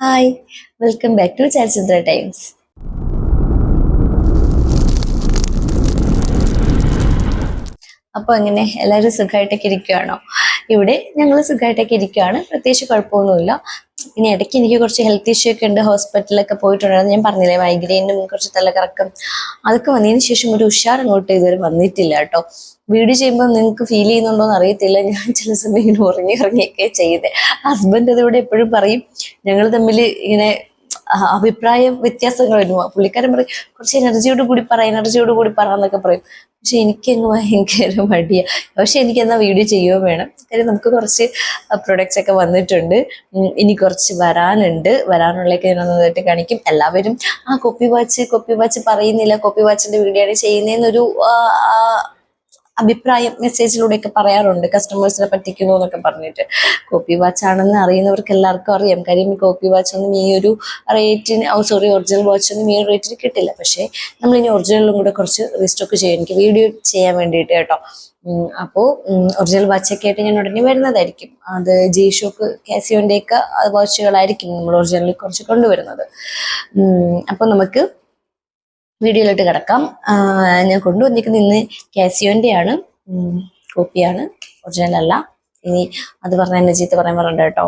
Hi welcome back to Chalachitra Times. അപ്പോൾ എങ്ങനെ എല്ലാവരും സുഖമായിട്ടൊക്കെ ഇരിക്കുകയാണോ ഇവിടെ ഞങ്ങൾ സുഖമായിട്ടൊക്കെ ഇരിക്കുകയാണ് പ്രത്യേകിച്ച് കുഴപ്പമൊന്നുമില്ല. പിന്നെ ഇടയ്ക്ക് എനിക്ക് കുറച്ച് ഹെൽത്ത് ഇഷ്യൂ ഒക്കെ ഉണ്ട് ഹോസ്പിറ്റലിലൊക്കെ പോയിട്ടുണ്ടായിരുന്നു ഞാൻ പറഞ്ഞില്ലേ മൈഗ്രെയിനും കുറച്ച് തലകറക്കം. അതൊക്കെ വന്നതിന് ശേഷം ഒരു ഉഷാർ അങ്ങോട്ട് ഇതുവരെ വന്നിട്ടില്ല കേട്ടോ. വീഡിയോ ചെയ്യുമ്പോൾ നിങ്ങൾക്ക് ഫീൽ ചെയ്യുന്നുണ്ടോ എന്ന് അറിയത്തില്ല. ഞാൻ ചില സമയം ഇങ്ങനെ ഉറങ്ങി ഉറങ്ങിയൊക്കെ ചെയ്തേ ഹസ്ബൻഡ് അതിവിടെ എപ്പോഴും പറയും. ഞങ്ങൾ തമ്മിൽ ഇങ്ങനെ അഭിപ്രായ വ്യത്യാസങ്ങൾ വരുമോ പുള്ളിക്കാരൻ പറയും കുറച്ച് എനർജിയോട് കൂടി പറ എനർജിയോട് കൂടി പറ എന്നൊക്കെ പറയും. പക്ഷെ എനിക്കങ്ങ് ഭയങ്കര മടിയാ. പക്ഷെ എനിക്കെന്നാ വീഡിയോ ചെയ്യുകയോ വേണം. കാര്യം നമുക്ക് കുറച്ച് പ്രൊഡക്ട്സ് ഒക്കെ വന്നിട്ടുണ്ട്. ഇനി കുറച്ച് വരാനുണ്ട്. വരാനുള്ളതൊക്കെ ഞാൻ നന്നായിട്ട് കാണിക്കും. എല്ലാവരും ആ കോപ്പി വാച്ച് കോപ്പി വാച്ച് പറയുന്നില്ല. കോപ്പി വാച്ചിന്റെ വീഡിയോ ആണ് ചെയ്യുന്നതെന്നൊരു അഭിപ്രായം മെസ്സേജിലൂടെയൊക്കെ പറയാറുണ്ട്. കസ്റ്റമേഴ്സിനെ പറ്റിക്കുന്നു എന്നൊക്കെ പറഞ്ഞിട്ട്. കോപ്പി വാച്ച് ആണെന്ന് അറിയുന്നവർക്ക് എല്ലാവർക്കും അറിയാം. കാര്യം കോപ്പി വാച്ച് ഒന്നും ഈ ഒരു റേറ്റിന് സോറി ഒറിജിനൽ വാച്ച് ഒന്നും ഈ റേറ്റിന് കിട്ടില്ല. പക്ഷേ നമ്മൾ ഇനി ഒറിജിനലും കൂടെ കുറച്ച് റീസ്റ്റോക്ക് ചെയ്യും. എനിക്ക് വീഡിയോ ചെയ്യാൻ വേണ്ടിയിട്ട് കേട്ടോ. അപ്പോൾ ഒറിജിനൽ വാച്ചൊക്കെ ആയിട്ട് ഞാൻ ഉടനെ വരുന്നതായിരിക്കും. അത് ജി ഷോക്ക് കാസിയോന്റെയൊക്കെ വാച്ചുകളായിരിക്കും നമ്മൾ ഒറിജിനലിൽ കുറച്ച് കൊണ്ടുവരുന്നത്. അപ്പോൾ നമുക്ക് വീഡിയോയിലോട്ട് കിടക്കാം. ഞാൻ കൊണ്ടുവന്നിരിക്കുന്നത് ഇന്ന് കാസിയോന്റെ ആണ് കോപ്പിയാണ്. ഒറിജിനൽ അല്ല. ഇനി അത് പറഞ്ഞ എന്നെ ചീത്ത പറയാൻ പറഞ്ഞു കേട്ടോ.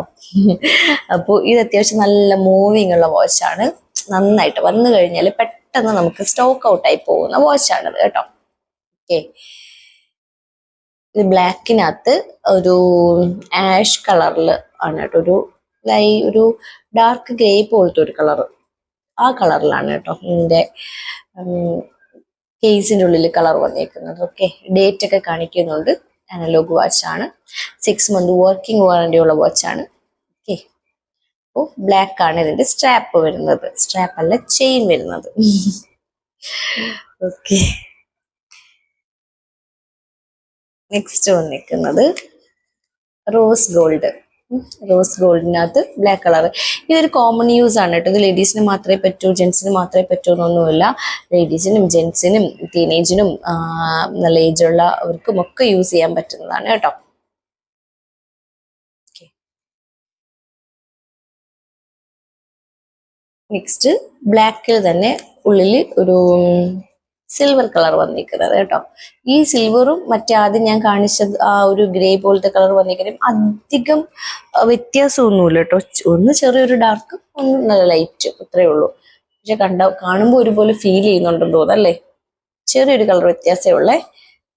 അപ്പോൾ ഇത് അത്യാവശ്യം നല്ല മൂവിങ് ഉള്ള വാച്ചാണ് നന്നായിട്ട് വന്നു കഴിഞ്ഞാൽ പെട്ടെന്ന് നമുക്ക് സ്റ്റോക്ക് ഔട്ടായി പോകുന്ന വാച്ചാണത് കേട്ടോ. ഓക്കെ ഇത് ബ്ലാക്കിനകത്ത് ഒരു ആഷ് കളറിൽ ആണ് കേട്ടോ. ഒരു ലൈ ഒരു ഡാർക്ക് ഗ്രേ പോലത്തെ ഒരു കളർ ആ കളറിലാണ് കേട്ടോ ഇതിന്റെ കേസിന്റെ ഉള്ളിൽ കളർ വന്നേക്കുന്നത്. ഓക്കെ ഡേറ്റ് ഒക്കെ കാണിക്കുന്നുണ്ട്. അനലോഗ് വാച്ചാണ് സിക്സ് മന്ത് വർക്കിംഗ് വാറണ്ടി ഉള്ള വാച്ചാണ് ഓക്കെ അപ്പോൾ ബ്ലാക്ക് ആണ് ഇതിന്റെ സ്ട്രാപ്പ് വരുന്നത്. സ്ട്രാപ്പ് അല്ല ചെയിൻ വരുന്നത്. ഓക്കെ നെക്സ്റ്റ് വന്നിരിക്കുന്നത് റോസ് ഗോൾഡ് റോസ് ഗോൾഡിനകത്ത് ബ്ലാക്ക് കളർ ഇതൊരു കോമൺ യൂസ് ആണ് കേട്ടോ. ഇത് ലേഡീസിന് മാത്രമേ പറ്റൂ ജെൻസിന് മാത്രമേ പറ്റൂ എന്നൊന്നുമില്ല. ലേഡീസിനും ജെൻസിനും ടീനേജിനും നല്ല ഏജുള്ളവർക്കും ഒക്കെ യൂസ് ചെയ്യാൻ പറ്റുന്നതാണ് കേട്ടോ. നെക്സ്റ്റ് ബ്ലാക്കിൽ തന്നെ ഉള്ളിൽ ഒരു സിൽവർ കളർ വന്നിരിക്കുന്നത് കേട്ടോ. ഈ സിൽവറും മറ്റേ ആദ്യം ഞാൻ കാണിച്ചത് ആ ഒരു ഗ്രേ പോലത്തെ കളർ വന്നിരിക്കുന്നത് അധികം വ്യത്യാസമൊന്നുമില്ല കേട്ടോ. ഒന്ന് ചെറിയൊരു ഡാർക്ക് ഒന്ന് നല്ല ലൈറ്റ് അത്രേ ഉള്ളൂ. പക്ഷെ കണ്ട കാണുമ്പോൾ ഒരുപോലെ ഫീൽ ചെയ്യുന്നുണ്ടെന്ന് തോന്നല്ലേ ചെറിയൊരു കളർ വ്യത്യാസമേ ഉള്ളേ.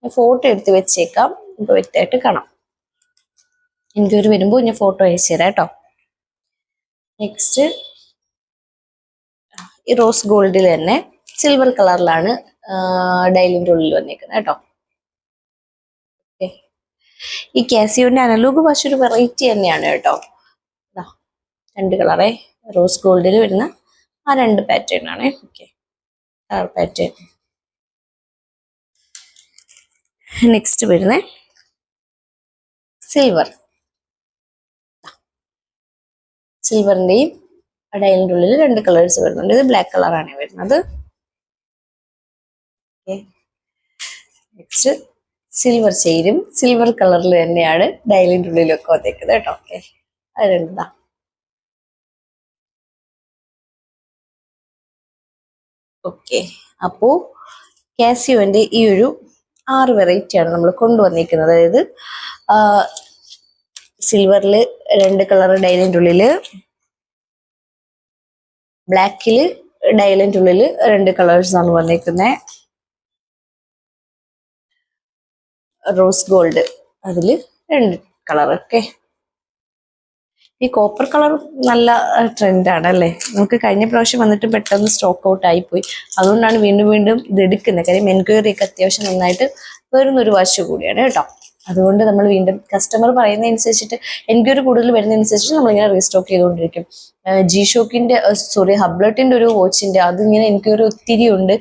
ഞാൻ ഫോട്ടോ എടുത്ത് വെച്ചേക്കാം. ഇപ്പൊ വ്യക്തമായിട്ട് കാണാം. എനിക്കൊരു വരുമ്പോൾ ഞാൻ ഫോട്ടോ അയച്ചു തരാം കേട്ടോ. നെക്സ്റ്റ് ഈ റോസ് ഗോൾഡിൽ തന്നെ സിൽവർ കളറിലാണ് ഡൈലിന്റെ ഉള്ളിൽ വന്നേക്കുന്നത് കേട്ടോ. ഈ കാസിയോന്റെ അനലോഗ് വാച്ച് ഒരു വെറൈറ്റി തന്നെയാണ് കേട്ടോ. രണ്ട് കളറേ റോസ് ഗോൾഡിൽ വരുന്ന ആ രണ്ട് പാറ്റേൺ ആണ് ഓക്കെ. കളർ പാറ്റേൺ നെക്സ്റ്റ് വരുന്നേ. സിൽവർ സിൽവറിന്റെയും ഡയലിന്റെ ഉള്ളിൽ രണ്ട് കളേഴ്സ് വരുന്നുണ്ട്. ഇത് ബ്ലാക്ക് കളറാണ് വരുന്നത്. നെക്സ്റ്റ് സിൽവർ ചെയിനും സിൽവർ കളറിൽ തന്നെയാണ് ഡയലിന്റെ ഉള്ളിലൊക്കെ വന്നേക്കുന്നത് കേട്ടോ. ഓക്കെ അത് ഓക്കെ അപ്പോ കാസിയോന്റെ ഈ ഒരു ആറ് വെറൈറ്റിയാണ് നമ്മൾ കൊണ്ടുവന്നിരിക്കുന്നത് അതായത് സിൽവറിൽ രണ്ട് കളർ ഡയലിന്റെ ഉള്ളിൽ ബ്ലാക്കിൽ ഡയലിന്റെ ഉള്ളിൽ രണ്ട് കളേഴ്സ് ആണ് റോസ് ഗോൾഡ് അതിൽ രണ്ട് കളർ ഓക്കെ ഈ കോപ്പർ കളർ നല്ല ട്രെൻഡാണ് അല്ലേ? നമുക്ക് കഴിഞ്ഞ പ്രാവശ്യം വന്നിട്ട് പെട്ടെന്ന് സ്റ്റോക്ക് ഔട്ട് ആയിപ്പോയി. അതുകൊണ്ടാണ് വീണ്ടും വീണ്ടും ഇത് എടുക്കുന്നത്. കാര്യം എൻക്വയറി ഒക്കെ അത്യാവശ്യം നന്നായിട്ട് വരുന്നൊരു വാശി കൂടിയാണ് കേട്ടോ. അതുകൊണ്ട് നമ്മൾ വീണ്ടും കസ്റ്റമർ പറയുന്നതനുസരിച്ചിട്ട് എൻക്വയറി കൂടുതൽ വരുന്നതനുസരിച്ചിട്ട് നമ്മളിങ്ങനെ റീസ്റ്റോക്ക് ചെയ്തുകൊണ്ടിരിക്കും. ജി ഷോക്കിന്റെ സോറി ഹബ്ലട്ടിന്റെ ഒരു വാച്ചിന്റെ അതിങ്ങനെ എൻക്വയറി ഒത്തിരി ഉണ്ട്.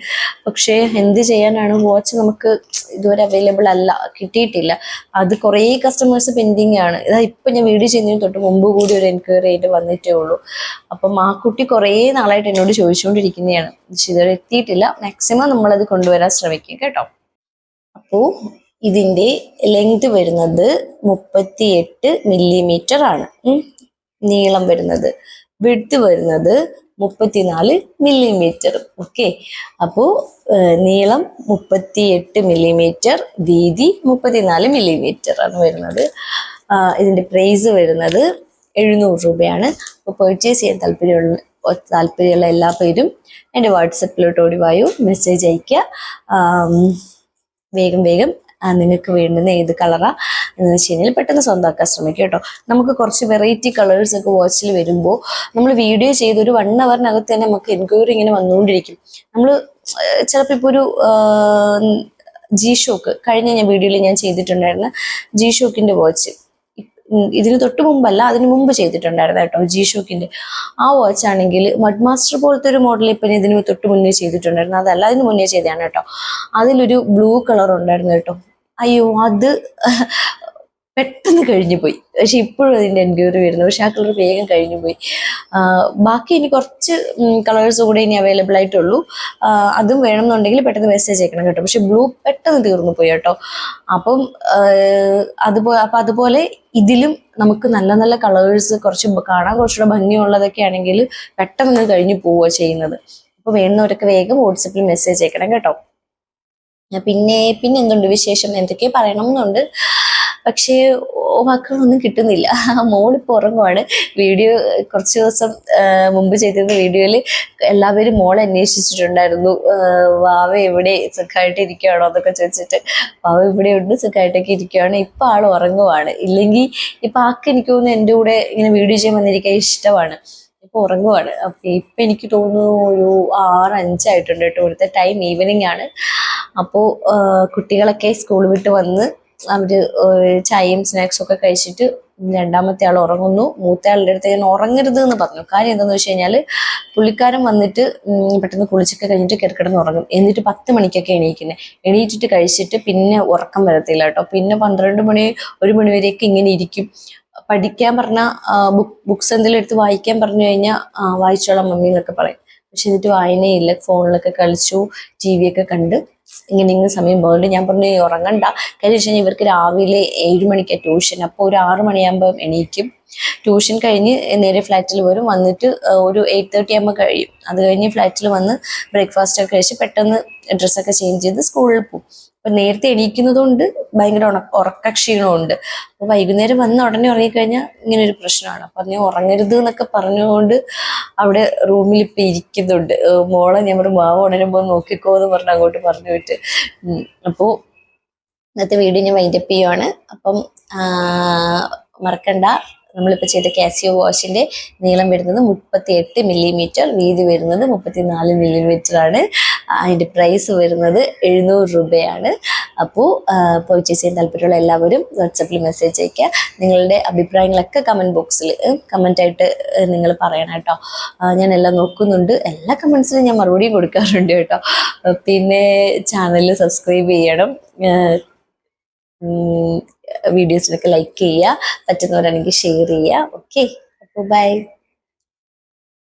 പക്ഷേ എന്ത് ചെയ്യാനാണ്? വാച്ച് നമുക്ക് ഇതുവരെ അവൈലബിൾ അല്ല കിട്ടിയിട്ടില്ല. അത് കുറേ കസ്റ്റമേഴ്സ് പെൻഡിങ് ആണ്. ഇതാ ഇപ്പൊ ഞാൻ വീഡിയോ ചെയ്യുന്നതിന് തൊട്ട് മുമ്പ് കൂടി ഒരു എൻക്വയറി ആയിട്ട് വന്നിട്ടേ ഉള്ളൂ. അപ്പം ആ കുട്ടി കുറേ നാളായിട്ട് എന്നോട് ചോദിച്ചുകൊണ്ടിരിക്കുന്നതാണ്. പക്ഷെ ഇതുവരെ എത്തിയിട്ടില്ല. മാക്സിമം നമ്മളത് കൊണ്ടുവരാൻ ശ്രമിക്കും കേട്ടോ. അപ്പോ ഇതിന്റെ ലെങ്ത് വരുന്നത് മുപ്പത്തിയെട്ട് മില്ലിമീറ്റർ ആണ്. നീളം വരുന്നത്. വിഡ്ത്ത് വരുന്നത് മുപ്പത്തിനാല് മില്ലിമീറ്റർ ഓക്കെ അപ്പോൾ നീളം മുപ്പത്തി എട്ട് മില്ലിമീറ്റർ വീതി മുപ്പത്തിനാല് മില്ലിമീറ്റർ ആണ് വരുന്നത്. ഇതിന്റെ പ്രൈസ് വരുന്നത് എഴുന്നൂറ് രൂപയാണ്. അപ്പോൾ പർച്ചേസ് ചെയ്യാൻ താല്പര്യമുള്ള താല്പര്യമുള്ള എല്ലാ പേരും എന്റെ വാട്സപ്പിലോട്ട് ഓടി വായു മെസ്സേജ് അയയ്ക്കുക വേഗം വേഗം നിങ്ങൾക്ക് വേണ്ടുന്ന ഏത് കളറാണ് എന്ന് വെച്ച് കഴിഞ്ഞാൽ പെട്ടെന്ന് സ്വന്തമാക്കാൻ ശ്രമിക്കുക കേട്ടോ. നമുക്ക് കുറച്ച് വെറൈറ്റി കളേഴ്സ് ഒക്കെ വാച്ചിൽ വരുമ്പോൾ നമ്മൾ വീഡിയോ ചെയ്ത് ഒരു വൺ അവറിനകത്ത് തന്നെ നമുക്ക് എൻക്വയറി ഇങ്ങനെ വന്നുകൊണ്ടിരിക്കും. നമ്മൾ ചിലപ്പോൾ ഇപ്പോൾ ഒരു ജി ഷോക്ക് കഴിഞ്ഞ ഞാൻ വീഡിയോയിൽ ഞാൻ ചെയ്തിട്ടുണ്ടായിരുന്ന ജി ഷോക്കിന്റെ വാച്ച് ഇതിന് തൊട്ട് മുമ്പല്ല അതിന് മുമ്പ് ചെയ്തിട്ടുണ്ടായിരുന്നു കേട്ടോ ജി ഷോക്കിന്റെ ആ വാച്ച് ആണെങ്കിൽ മഡ് മാസ്റ്റർ പോലത്തെ ഒരു മോഡൽ ഇപ്പം ഇതിന് തൊട്ട് മുന്നേ ചെയ്തിട്ടുണ്ടായിരുന്നു. അതല്ല അതിന് മുന്നേ ചെയ്തതാണ് കേട്ടോ. അതിലൊരു ബ്ലൂ കളർ ഉണ്ടായിരുന്നു കേട്ടോ. അയ്യോ അത് പെട്ടെന്ന് കഴിഞ്ഞു പോയി പക്ഷെ ഇപ്പോഴും അതിന്റെ എൻക്വയറി വരുന്നു. പക്ഷെ ആ കളർ വേഗം കഴിഞ്ഞു പോയി ബാക്കി ഇനി കുറച്ച് കളേഴ്സ് കൂടെ ഇനി അവൈലബിൾ ആയിട്ടുള്ളൂ. അതും വേണമെന്നുണ്ടെങ്കിൽ പെട്ടെന്ന് മെസ്സേജ് അയക്കണം കേട്ടോ. പക്ഷെ ബ്ലൂ പെട്ടെന്ന് തീർന്നു പോയി കേട്ടോ. അപ്പം അതുപോലെ അപ്പം അതുപോലെ ഇതിലും നമുക്ക് നല്ല നല്ല കളേഴ്സ് കുറച്ച് കാണാൻ കുറച്ചുകൂടെ ഭംഗിയുള്ളതൊക്കെ ആണെങ്കിൽ പെട്ടെന്ന് കഴിഞ്ഞു പോവുക ചെയ്യുന്നത്. അപ്പോൾ വേണ്ടുന്നവരൊക്കെ വേഗം വാട്സപ്പിൽ മെസ്സേജ് അയക്കണം കേട്ടോ. പിന്നെ പിന്നെ എന്തുണ്ട് വിശേഷം? എന്തൊക്കെ പറയണം എന്നുണ്ട് പക്ഷേ വാക്കുകളൊന്നും കിട്ടുന്നില്ല. മോളിപ്പോൾ ഉറങ്ങുവാണ്. വീഡിയോ കുറച്ച് ദിവസം മുമ്പ് ചെയ്തിരുന്ന വീഡിയോയിൽ എല്ലാവരും മോൾ അന്വേഷിച്ചിട്ടുണ്ടായിരുന്നു. വാവ എവിടെ സുഖമായിട്ട് ഇരിക്കുകയാണോ എന്നൊക്കെ ചോദിച്ചിട്ട്. വാവ ഇവിടെ ഉണ്ട് സുഖമായിട്ടൊക്കെ ഇരിക്കുകയാണ് ഇപ്പം ആൾ ഉറങ്ങുവാണ്. ഇല്ലെങ്കിൽ ഇപ്പം ആൾക്ക് എനിക്ക് തോന്നുന്നു എന്റെ കൂടെ ഇങ്ങനെ വീഡിയോ ചെയ്യാൻ വന്നിരിക്കാൻ ഇഷ്ടമാണ്. ഇപ്പം ഉറങ്ങുവാണ്. അപ്പം ഇപ്പം എനിക്ക് തോന്നുന്നു ഒരു ആറ് അഞ്ചായിട്ടുണ്ട് കേട്ടോ. ഇവിടുത്തെ ടൈം ഈവനിങ് ആണ്. അപ്പോൾ കുട്ടികളൊക്കെ സ്കൂൾ വിട്ട് വന്ന് അവർ ചായയും സ്നാക്സും ഒക്കെ കഴിച്ചിട്ട് രണ്ടാമത്തെ ആൾ ഉറങ്ങുന്നു. മൂത്ത ആളുടെ അടുത്ത് ഞാൻ ഉറങ്ങരുത് എന്ന് പറഞ്ഞു. കാര്യം എന്താണെന്ന് വെച്ച് കഴിഞ്ഞാൽ പുള്ളിക്കാരൻ വന്നിട്ട് പെട്ടെന്ന് കുളിച്ചൊക്കെ കഴിഞ്ഞിട്ട് കിടക്കിടന്ന് ഉറങ്ങും. എന്നിട്ട് പത്ത് മണിക്കൊക്കെ എണീക്കുന്നത് എണീറ്റിട്ട് കഴിച്ചിട്ട് പിന്നെ ഉറക്കം വരത്തില്ല കേട്ടോ. പിന്നെ പന്ത്രണ്ട് മണി ഒരു മണി വരെയൊക്കെ ഇങ്ങനെ ഇരിക്കും. പഠിക്കാൻ പറഞ്ഞാൽ ബുക്ക് ബുക്സ് എന്തെങ്കിലും എടുത്ത് വായിക്കാൻ പറഞ്ഞു കഴിഞ്ഞാൽ വായിച്ചോളാം മമ്മി എന്നൊക്കെ പറയും. പക്ഷെ എന്നിട്ട് വായനയില്ല. ഫോണിലൊക്കെ കളിച്ചു ടി വി ഒക്കെ കണ്ട് ഇങ്ങനെ ഇങ്ങനെ സമയം പോകണ്ട് ഞാൻ പറഞ്ഞു ഉറങ്ങണ്ട. കാര്യം വെച്ച് കഴിഞ്ഞാൽ ഇവർക്ക് രാവിലെ ഏഴ് മണിക്കാണ് ട്യൂഷൻ. അപ്പോൾ ഒരു ആറ് മണിയാകുമ്പോൾ എണീക്കും. ട്യൂഷൻ കഴിഞ്ഞ് നേരെ ഫ്ലാറ്റിൽ വരും. വന്നിട്ട് ഒരു എയ്റ്റ് തേർട്ടി ആകുമ്പോൾ കഴിയും. അത് കഴിഞ്ഞ് ഫ്ലാറ്റിൽ വന്ന് ബ്രേക്ക്ഫാസ്റ്റ് ഒക്കെ കഴിച്ച് പെട്ടെന്ന് ഡ്രസ്സൊക്കെ ചേഞ്ച് ചെയ്ത് സ്കൂളിൽ പോകും അപ്പൊ നേരത്തെ എണീക്കുന്നത് കൊണ്ട് ഭയങ്കര ഉണ ഉറക്ക ക്ഷീണമുണ്ട് അപ്പൊ വൈകുന്നേരം വന്ന് ഉടനെ ഉറങ്ങിക്കഴിഞ്ഞാൽ ഇങ്ങനെ ഒരു പ്രശ്നമാണ്. അപ്പൊ നീ ഉറങ്ങരുത് എന്നൊക്കെ പറഞ്ഞുകൊണ്ട് അവിടെ റൂമിൽ ഇപ്പൊ ഇരിക്കുന്നുണ്ട്. മോളെ പറഞ്ഞു മാവ് ഉണരുമ്പോൾ നോക്കിക്കോ എന്ന് പറഞ്ഞ് അങ്ങോട്ട് പറഞ്ഞു വിട്ട്. അപ്പോൾ അപ്പോ ഇന്നത്തെ വീഡിയോ ഞാൻ വൈൻഡപ്പ് ചെയ്യുവാണ്. അപ്പം മറക്കണ്ട. നമ്മളിപ്പോൾ ചെയ്ത കാസിയോ വാഷിന്റെ നീളം വരുന്നത് മുപ്പത്തി എട്ട് മില്ലിമീറ്റർ വീതി വരുന്നത് മുപ്പത്തിനാല് മില്ലിമീറ്റർ ആണ്. അതിന്റെ പ്രൈസ് വരുന്നത് എഴുന്നൂറ് രൂപയാണ്. അപ്പോൾ പർച്ചേസ് ചെയ്യാൻ താല്പര്യമുള്ള എല്ലാവരും വാട്സപ്പിൽ മെസ്സേജ് അയക്കുക നിങ്ങളുടെ അഭിപ്രായങ്ങളൊക്കെ കമന്റ് ബോക്സിൽ കമന്റായിട്ട് നിങ്ങൾ പറയണം കേട്ടോ. എല്ലാം നോക്കുന്നുണ്ട്. എല്ലാ കമൻസിലും ഞാൻ മറുപടിയും കൊടുക്കാറുണ്ട് കേട്ടോ. പിന്നെ ചാനൽ സബ്സ്ക്രൈബ് ചെയ്യണം. വീഡിയോസിനൊക്കെ ലൈക്ക് ചെയ്യുക. പറ്റുന്നവരാണെങ്കിൽ ഷെയർ ചെയ്യുക. ഓക്കെ അപ്പോൾ ബൈ